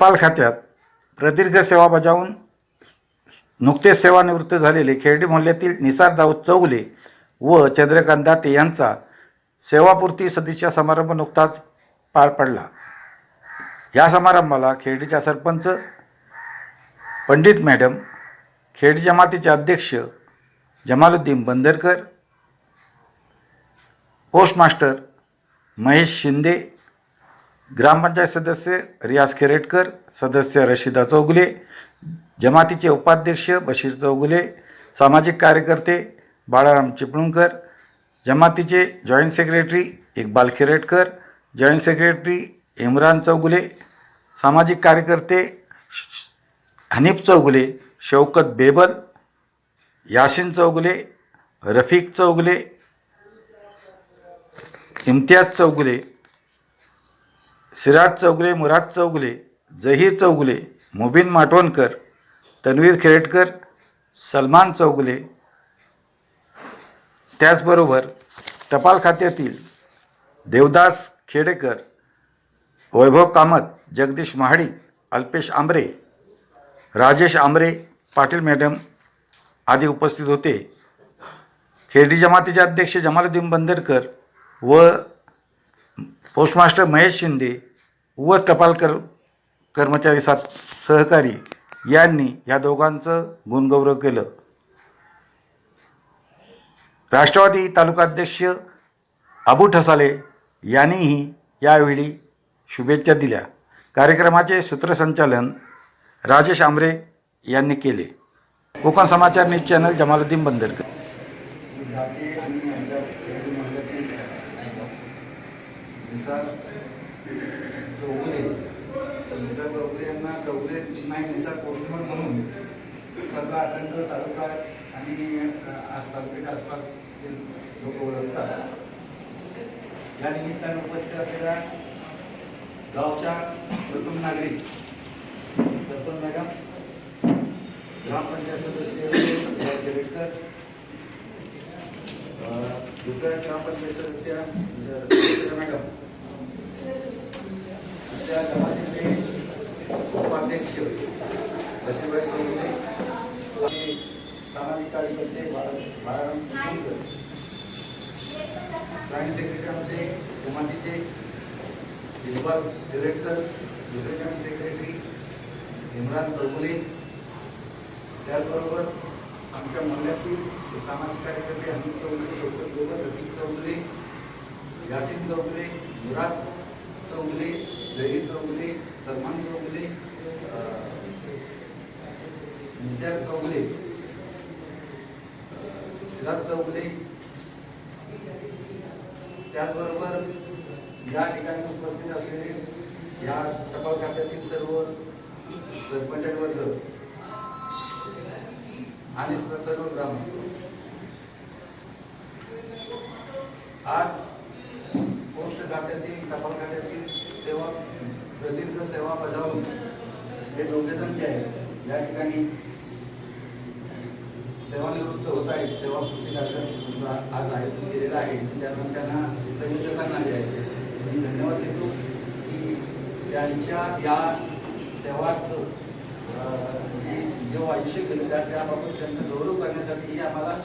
टपाल खात्यात प्रदीर्घ सेवा बजावून नुकतेच सेवानिवृत्त झालेले खेर्डी मोहल्ल्यातील निसार दाऊद चौगले व चंद्रकांत दाते यांचा सेवापूर्ती सदिच्छा समारंभ नुकताच पार पडला. या समारंभाला खेर्डीच्या सरपंच पंडित मॅडम खेड जमातीचे अध्यक्ष जमालुद्दीन बंदरकर पोस्टमास्टर महेश शिंदे ग्रामपंचायत सदस्य रियाज खेरेटकर सदस्य रशिदा चौगुले जमातीचे उपाध्यक्ष बशीर चौगुले सामाजिक कार्यकर्ते बाळाराम चिपळूणकर जमातीचे joint secretary Iqbal Kheratkar joint secretary Imran Chougule सामाजिक कार्यकर्ते हनीफ चौगुले शौकत बेबल यासिन चौगुले रफीक चौगुले इम्तियाज चौगुले सिराज चौगले मुराद चौगुले जहीर चौगुले मुबीन माटवणकर तन्वीर खेरेटकर सलमान चौगुले. त्याचबरोबर टपाल खात्यातील देवदास खेडेकर वैभव कामत जगदीश महाडी अल्पेश आंबरे राजेश आंबरे पाटील मॅडम आदी उपस्थित होते. खेडी जमातीचे अध्यक्ष जमालुद्दीन बंदरकर व पोस्टमास्टर महेश शिंदे व टपाल कर कर्मचारी साथ सहकारी यांनी या दोघांचं गुणगौरव केलं. राष्ट्रवादी तालुकाध्यक्ष अबू ठसाले यांनीही यावेळी शुभेच्छा दिल्या. कार्यक्रमाचे सूत्रसंचालन राजेश आंबरे यांनी केले. Kokan Samachar news channel Jamaluddin Bandarkar. Nisar Chougule. Nisar Chougule यांना चौगुले नाही निसार पोस्टमन म्हणून सर्व अखंड तालुका आणि तालुक्याच्या आसपासचे लोक ओळखतात. या निमित्तानं उपस्थित असलेल्या गावच्या प्रथम नागरिक प्रथम मॅडम ग्रामपंचायत सदस्य विजय दुसऱ्या ग्रामपंचायत सदस्य मॅडम. त्या समाजाचे उपाध्यक्ष लक्ष्मीबाई चौधरी आणि सामाजिक कार्यकर्ते बाळाराम चिपळूणकर. प्राणी सेक्रेटरी आमचे जमातीचे इक्बाल डिरेक्टर दुसरे जॉईंट सेक्रेटरी इम्रान चौगुले त्याचबरोबर आमच्या मंडळातील सामाजिक कार्यकर्ते अनिल चौधरी शौकत गोबर रफिक चौधरी यासिन चौधरी मुराद चौगुले जयी चौगुले सलमान चौगुले अं, इम्तियाज चौगुले सिराज चौगुले. त्याचबरोबर या ठिकाणी उपस्थित असलेले या टपाल खात्यातील सर्व कर्मचारी वर्ग आणि सर्व ग्रामस्थ. आज पोस्ट खात्यातील टपाल खात्यातील सेवा प्रदीर्घ सेवा बजावून हे दोघेजण जे आहेत या ठिकाणी सेवानिवृत्त होत आहेत सेवापूर्ती कार्यक्रम आज आयोजन केलेला आहे त्यामुळे त्यांना संयोजकांना जे आहे मी धन्यवाद देतो की त्यांच्या या सेवात जे आयुष्य केलं त्या त्याबाबत त्यांचा गौरव करण्यासाठी आम्हाला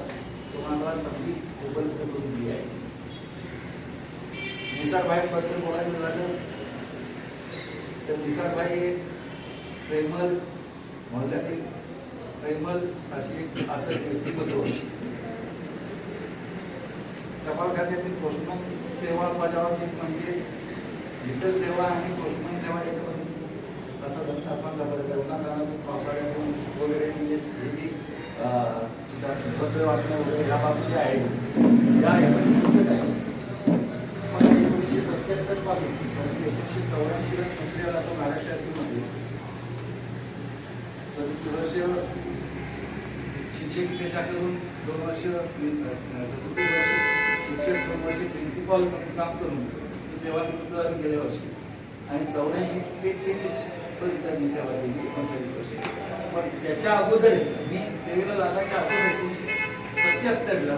तुम्हाला संधी उपलब्ध करून दिली आहे. निसारभाईबद्दल बोलायचं झालं तर निसारभाई प्रेमल मोहल्ल्यातील प्रेमल अशी एक असं व्यक्तिमत्व टपाल खात्यातील पोस्टमन सेवा बजावाची म्हणजे इतर सेवा आणि पोस्टमन सेवा याच्यामध्ये असं धंदा आपण जबरदस्त कारण पावसाळ्यातून वगैरे म्हणजे हे जी भद्र वाटणं वगैरे ह्या बाबी ज्या आहेत या यामध्ये दिसत आहे. पण एकोणीसशे सत्त्याहत्तरपासून म्हणजे एकोणीसशे चौऱ्याऐंशी ला शिकलेला तो महाराष्ट्र शासनामध्ये वर्ष शिक्षक पेशाकडून दोन वर्ष सदतीस वर्ष शिक्षक दोन वर्ष प्रिन्सिपॉल म्हणून काम करून सेवानिवृत्त झालो गेल्या वर्षी. आणि चौऱ्याऐंशी ते तेवीस पर्यंत मी सेवा दिली एकोणचाळीस वर्ष. पण त्याच्या अगोदर मी सेवेला जाण्याच्या अगोदर एकोणीसशे सत्याहत्तरला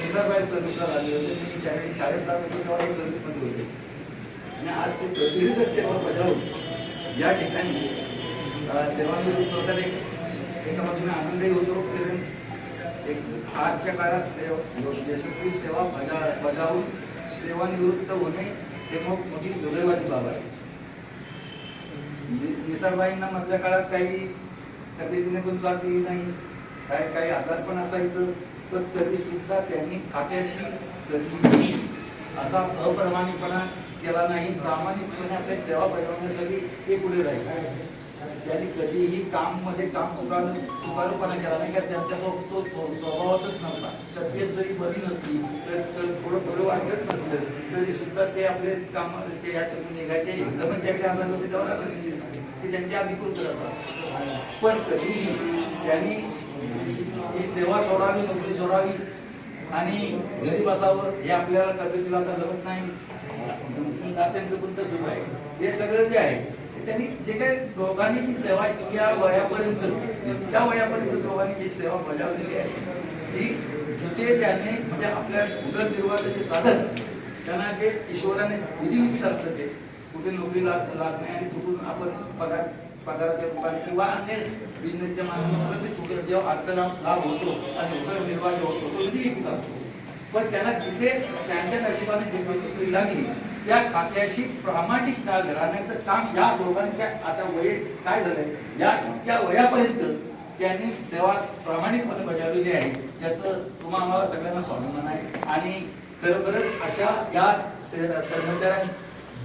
निजाबाई सर्विसला लागले होते. मी त्यावेळी शाळेत जात होतो तेव्हा होते. आणि आज ते प्रदीर्घ सेवा बजावून या ठिकाणी तेव्हा सेवानिवृत्त होतात एक एका बाजूने आनंदही होतो कारण एक आजच्या काळात सेव यशस्वी सेवा बजा बजावून सेवानिवृत्त होणे हे खूप मोठी दुर्दैवाची बाब आहे. नि- निसरबाईंना मधल्या काळात काही तब्येतीने पण साथ दिली नाही काय काही आजार पण असायचं तर तरी सुद्धा त्यांनी खात्याशी असा अप्रमाणिकपणा केला नाही. प्रामाणिकपणे आपल्या सेवा बजावण्यासाठी ते पुढे राहील. त्यांनी कधीही काममध्ये काम चुकार चुकारूपणा केला नाही कारण त्यांच्यासोबत तो स्वभावातच नव्हता. तब्येत जरी बरी नसली तर थोडं थोडं वाटत नसलं तरी सुद्धा ते आपले काम ते या ठिकाणी निघायचे. एकदमच ज्यावेळी आजार होते तेव्हा नका निघले. ते त्यांची अधिकृत करतात पण कधीही त्यांनी ही सेवा सोडावी नोकरी सोडावी आणि घरी बसावं हे आपल्याला तब्येतीला आता जमत नाही. नात्यांचं पण तसंच आहे. हे सगळं जे आहे त्यांनी जे काही दोघांनी जी सेवा या वयापर्यंत त्या वयापर्यंत दोघांनी जी सेवा बजावलेली आहे ती तिथे त्यांनी म्हणजे आपल्या उदरनिर्वाहाचं जे साधन त्यांना जे ईश्वराने विधिलिखित असतं ते कुठे नोकरी लाग लागत नाही आणि चुकून आपण पगार पगाराच्या रूपाने किंवा अन्य बिझनेसच्या माध्यमातून ते कुठे जेव्हा अर्थलाभ लाभ होतो आणि उदरनिर्वाह जो होतो तो विधी विधिलिखित असतो पण त्यांना जिथे त्यांच्या नशिबाने जी नोकरी लागली त्या खात्याशी प्रामाणिक काळ राहण्याचं काम या दोघांच्या आता वय काय झालंय? या त्या वयापर्यंत त्यांनी सेवा प्रामाणिकपणे बजावलेली आहे. त्याचं तुम्हा आम्हाला सगळ्यांना स्वाभिमान आहे. आणि खरोखरच अशा या कर्मचाऱ्यां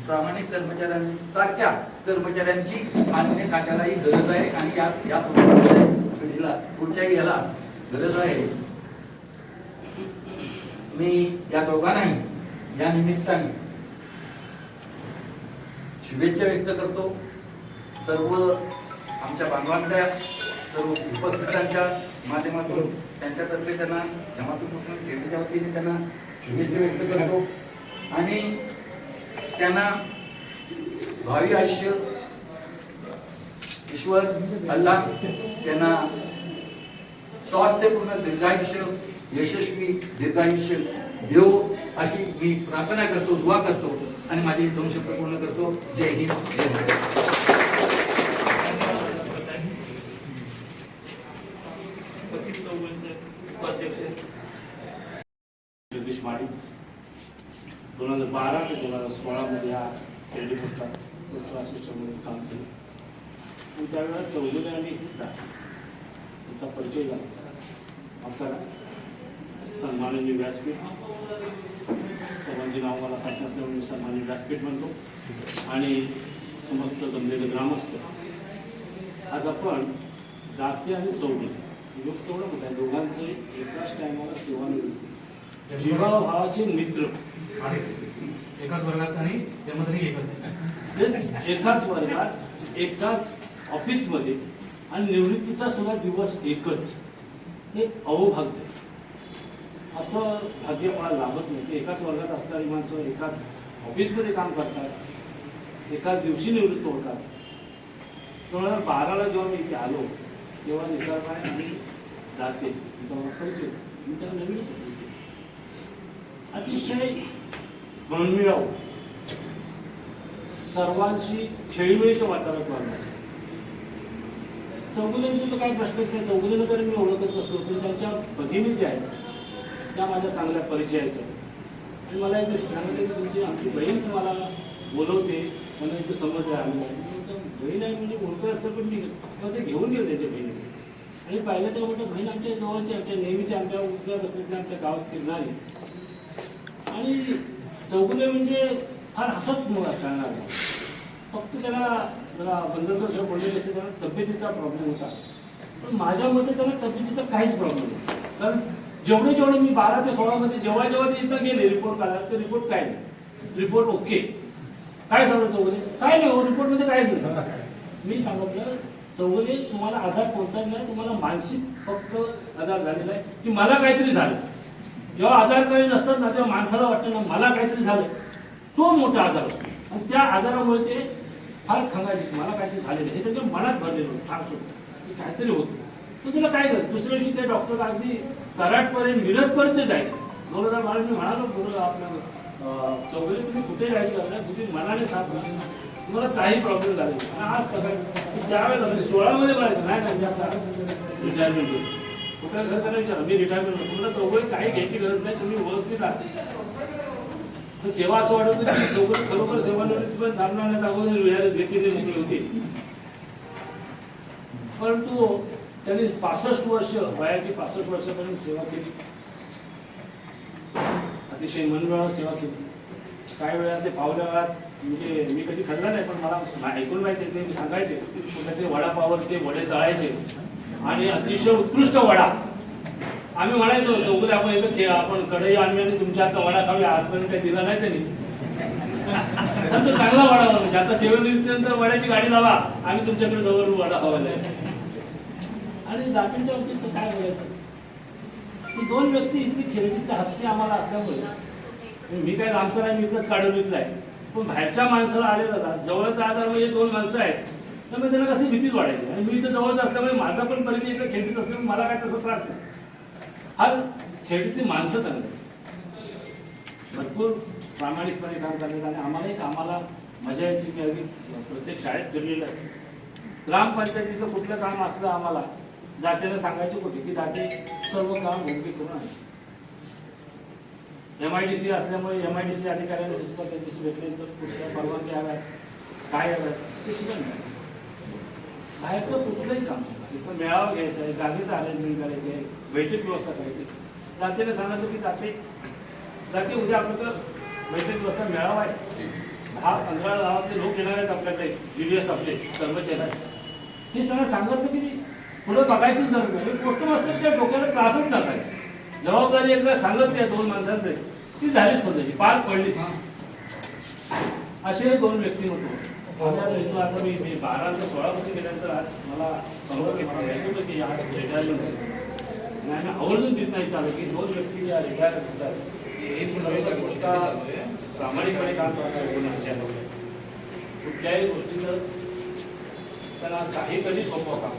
प्रामाणिक कर्मचाऱ्यांसारख्या कर्मचाऱ्यांची अन्य खात्यालाही गरज आहे आणि या या पिढीला पुढच्याही याला गरज आहे. मी या दोघांनाही या निमित्ताने शुभेच्छा व्यक्त करतो. सर्व आमच्या बांधवांच्या सर्व उपस्थितांच्या माध्यमातून त्यांच्यातर्फे त्यांना जमातून मुस्लिम खेळीच्या वतीने त्यांना शुभेच्छा व्यक्त करतो. आणि त्यांना भावी आयुष्य ईश्वर अल्लाह त्यांना स्वास्थ्यपूर्ण दीर्घायुष्य यशस्वी दीर्घायुष्य देव अशी मी प्रार्थना करतो दुवा करतो. आणि माझे दोन शब्द पूर्ण करतो. जय हिंद. जय जगदीश माडी दोन हजार बारा ते दोन हजार सोळामध्ये या खेळडी पोस्टात पोस्टल असिस्टंटमध्ये काम केलं. आणि त्यावेळेला चौधरी आणि त्यांचा परिचय झाला. आपल्याला सन्माननीय व्यासपीठ सर्वांची नाव मला पाठ नसल्यामुळे मी सन्माननीय व्यासपीठ म्हणतो. आणि समस्त जमलेले ग्रामस्थ. आज आपण दाते आणि चौघे योग केवढं मोठं आहे. दोघांचं एकाच टायमाला सेवानिवृत्ती. जीवाभावाचे मित्र. आणि एकाच वर्गात आणि त्यामध्ये. तेच एकाच वर्गात एकाच ऑफिसमध्ये आणि निवृत्तीचा सुद्धा दिवस एकच. हे अहोभाग्य असं भाग्य मला लाभत नाही. की एकाच वर्गात असणारी माणसं एकाच ऑफिसमध्ये काम करतात एकाच दिवशी निवृत्त होतात. दोन हजार बाराला जेव्हा मी इथे आलो तेव्हा निसर्गाने आणि दाते यांचा मला परिचय. मी त्याला नवीनच होतो अतिशय मनमिळाव सर्वांशी खेळीमेळीचं वातावरण वाढलं चौगुल्यांचं तर काही प्रश्न त्या चौगुलीनं तरी मी ओळखत नसलो पण त्यांच्या भगिनी ज्या आहेत त्या माझ्या चांगल्या परिचयाच्या आणि मला एक गोष्ट सांगितलं की तुमची आमची बहीण तुम्हाला बोलवते मला एक समज आहे आम्ही. बहीण आहे म्हणजे बोलतोय असतं पण मी मग ते घेऊन गेले त्याच्या बहिणीने आणि पाहिलं तर म्हटलं बहीण आमच्या जवळची आमच्या नेहमीच्या आमच्या उद्योग असतात आमच्या गावात फिरणारी. आणि चौगुले म्हणजे फार हसत मुळात करणार फक्त त्याला जरा बंदरकर सर बोललेले असते त्याला तब्येतीचा प्रॉब्लेम होता. पण माझ्या मते त्याला तब्येतीचा काहीच प्रॉब्लेम नाही. कारण जेवढे जेवढे मी बारा ते सोळामध्ये जेव्हा जेव्हा ते इथं गेले रिपोर्ट काढायला तर रिपोर्ट काय नाही. रिपोर्ट ओके काय सांगलं चौगुले काय नाही हो रिपोर्टमध्ये कायच नाही मी सांगितलं चौगुले तुम्हाला आजार कोणताच नाही तुम्हाला मानसिक फक्त आजार झालेला आहे की मला काहीतरी झालं. जेव्हा आजार काही नसतात ना तेव्हा माणसाला वाटतं ना मला काहीतरी झालं. तो मोठा आजार असतो. आणि त्या आजारामुळे ते फार खंगायचे मला काहीतरी झालेलं हे त्याच्या मनात भरलेलं होतं फार सोडलं की काहीतरी होतं. तर तिला काय करत दुसऱ्या दिवशी ते डॉक्टर अगदी कराडपर्यंत मिरजपर्यंत जायचे. दोन हजार बारा मी म्हणालो गुरु आपल्या अं, तुम्ही कुठे जायचं तुम्ही मनाने साथ नाही मला काही प्रॉब्लेम झाले आज तसा की त्यावेळेला सोळामध्ये म्हणायचं नाही नाही आता रिटायरमेंट होईल कुठं घर करायचं? आम्ही रिटायरमेंट तुम्हाला मला चौघडी काही घ्यायची गरज नाही तुम्ही व्यवस्थित आहात तर तेव्हा असं वाटत होतं की चौघडी खरोखर सेवानिवृत्ती पण सामना नाही अगोदर विहारच घेतली मोकळी होती. परंतु त्यांनी पासष्ट वर्ष वयाची पासष्ट वर्षापर्यंत सेवा केली. अतिशय मनमिळावून सेवा केली. काही वेळा ते पावल्या वेळात म्हणजे मी कधी खाल्लं नाही पण मला ऐकून माहिती ते मी सांगायचे. कुठे ते वडापावर ते वडे तळायचे. आणि अतिशय उत्कृष्ट वडा. आम्ही म्हणायचो चौकले आपण येतो खेळ आपण कढई आणली आणि तुमच्या हातचा वडा खाऊया आजपर्यंत काही दिला नाही त्यांनी. तो चांगला वडा म्हणजे आता सेवेनंतर वड्याची गाडी लावा आम्ही तुमच्याकडे जवळ वडा खावायला आणि दाटींच्या बाबतीत तर काय बोलायचं? ही दोन व्यक्ती इतकी खिरकीतल्या हस्ती आम्हाला असल्यामुळे मी काय लांबचं नाही मी इथलंच काढून इथलं आहे पण बाहेरच्या माणसाला आले जातात जवळचा आधार म्हणजे दोन माणसं आहेत त्यामुळे त्यांना कसं भीतीच वाढायची? आणि मी इथं जवळच असल्यामुळे माझा पण परिचय इथं खेळतीत असल्यामुळे मला काय तसा त्रास नाही. हा खेळतीतली माणसं चांगली भरपूर प्रामाणिकपणे काम करण्यात आणि आम्हालाही कामाला मजा यायची की अगदी प्रत्येक शाळेत फिरलेलं आहे. ग्रामपंचायतीचं कुठलं काम असलं आम्हाला दात्याला सांगायचे कुठे की दाते सर्व काम भूमिके करून आहे एम आय डी सी असल्यामुळे एम आय डी सी अधिकाऱ्यांना सुद्धा त्यांच्याशी भेटल्यानंतर कुठल्या परवानगी हव्यात काय हव्यात ते सुद्धा मिळायचं. बाहेरचं कुठलंही काम इथं मेळावा घ्यायचा आहे जागेचं अरेंजमेंट करायचे आहे बैठक व्यवस्था करायची दातेने सांगितलं की दाते जाते उद्या आपल्याकडं बैठक व्यवस्था मेळावा आहे. दहा पंधरा गावातले लोक येणार आहेत आपल्याकडे डी डी एस आपले कर्मचारी. हे सगळं सांगितलं की पुढे बघायचीच गरज नाही. पोस्ट मास्तरच्या डोक्याला त्रासच नसायचा. जबाबदारी एकदा सांगत त्या दोन माणसांकडे ती झालीच स्वतःची पार पडली. असे दोन व्यक्तिमत्व आता मी मी बारा ते सोळा वर्ष गेल्यानंतर आज मला समोर घेतलं होतं की आज रिटायरमेंट आहे आणि आवर्जून देत नाही चालू की दोन व्यक्ती ज्या रिटायर होतात. गोष्ट प्रामाणिकपणे काम करतात कुठल्याही गोष्टीचं त्यांना काही कधी सोपं काम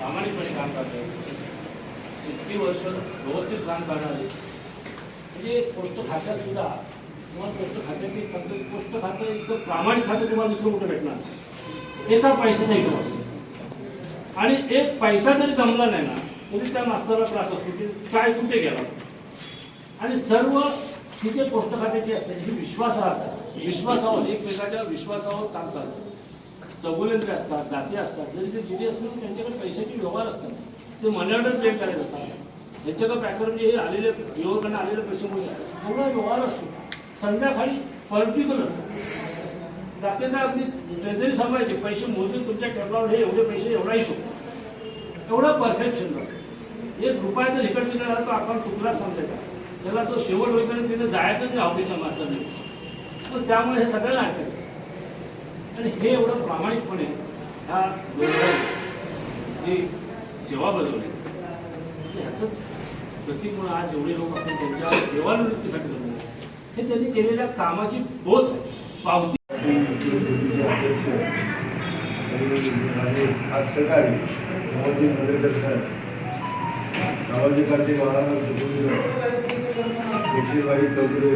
प्रामाणिकपणे काम करतात इतकी वर्ष व्यवस्थित काम करणारे. म्हणजे पोस्ट खात्यात सुद्धा तुम्हाला पोस्ट खात्याची सांगतो पोस्ट खातं इतकं प्रामाणिक खातं तुम्हाला दुसरं कुठं भेटणार? एका पैशाचा हिशोब असतो. आणि एक पैसा जरी जमला नाही ना तरी त्या मास्तरला त्रास असतो की काय कुठे गेला? आणि सर्व ही जे पोस्ट खात्याची असते ही विश्वासार्थ विश्वासावर एकमेकाच्या विश्वासावर काम चालतं. चौगुलेंद्रे असतात दाते असतात जरी ते दिली असले तरी त्यांच्याकडे पैशाचे व्यवहार असतात. ते मनी ऑर्डर प्लेट करायला असतात त्यांच्याकडे पॅकर म्हणजे हे आलेले युवकांना आलेले पैशामुळे असतात. पूर्ण व्यवहार असतो. संध्याकाळी पर्टिक्युलर दातेंना अगदी ट्रेझरी सांभाळायचे पैसे मोजून तुमच्या टेबलावर हे एवढे पैसे एवढा हिशोब. एवढं परफेक्शन असतं एक रुपया जर इकडे तिकडे झाला तो अकाउंट चुकलाच सांगायचा त्याला तो शेवट होईपर्यंत तिथे जायचं नाही ऑफिसच्या मास्तरने. पण त्यामुळे हे सगळ्यांना ऐकायचं आणि हे एवढं प्रामाणिकपणे ह्या दोघांनी जी सेवा बजावली ह्याचंच प्रतीक म्हणून आज एवढे लोक आपण त्यांच्या सेवानिवृत्तीसाठी जमलो हे त्यांनी केलेल्या कामाची बोच पावती. अध्यक्ष आज सकाळी मोदी मंडळकर साहेब सामाजिक कार्य महाराज सुपुत्र केशरीबाई चौधरी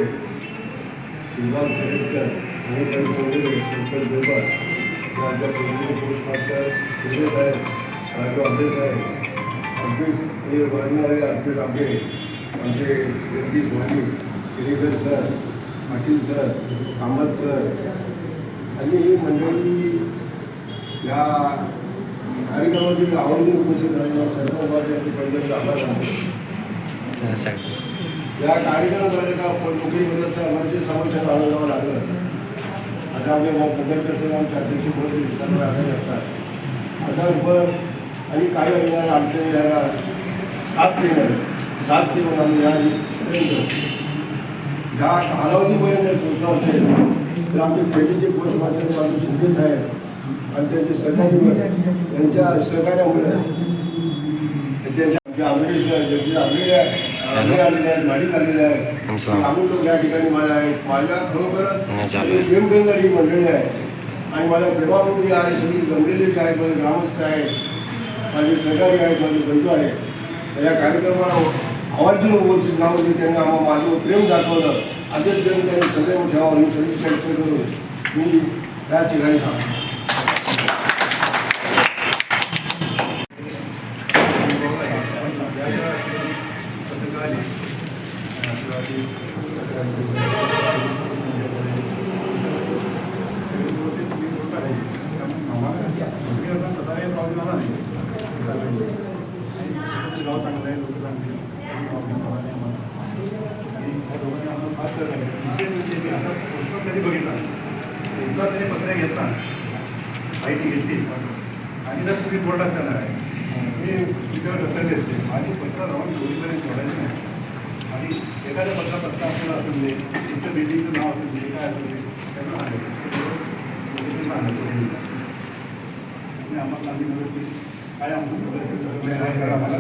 विभाग खेडेकर मणिबाई चौधरी शंकर जोबा या आमच्या प्रतिनिधी पोस्ट मास्टर साहेब राजू आंबे साहेब अगदीच हे वाढणारे अगदीच आंबे आमचे Jagdish sir Patil sir Kamat sir आणि ही मंडळी या कार्यक्रमातील आवर्जून उपस्थित राहणार सर्व माझे आभार या कार्यक्रमामध्ये का पण नोकरीमध्ये असताना आम्हाला जे समाचार आढळावं लागलं? आता आपले पत्रकार आमचे अध्यक्ष बहुत विस्तार आलेले असतात. आजारभर आणि काही येणार अडचणी याला सात देणार सात देऊन आम्ही या ह्या कालावधीपर्यंत जर पोहोचलो असेल तर आमचे खेळीचे पोस्ट मास्टर आमचे शिंदे साहेब आणि त्यांचे सहकारी यांच्या सहकार्यामुळे त्यांच्या आमचे आंबेडे सर जगदीश आलेले आहेत माडिक आलेले आहेत. आम्ही लोक या ठिकाणी माझ्या आहेत माझ्या खरोखर आहे आणि माझ्या प्रेमापोटी आहे सगळी जमलेली जे आहेत माझे ग्रामस्थ आहेत माझे सहकारी आहेत माझे बंधू आहेत. या कार्यक्रमाला आवर्जून उपस्थित राहून त्यांनी आम्हाला माझं प्रेम दाखवलं. असेच प्रेम त्यांनी सदैव ठेवावं ही सगळी चर्चा करून मी त्या ठिकाणी थांबा पत्र घेतला माहिती घेतली. आणि जर तुम्ही बोलला असताना मी तुझ्यावर लक्ष देते माझी पत्र राहून गोळीपर्यंत सोडायचं नाही. आणि एखाद्या पत्रा पत्ता आपल्याला असून दे तुमच्या बिल्डिंगचं नाव असून दे काय असू दे त्यांना सांगायचं. पोलिसांना सांगायचं. आणि आम्हाला आम्ही नगर काय आम्हाला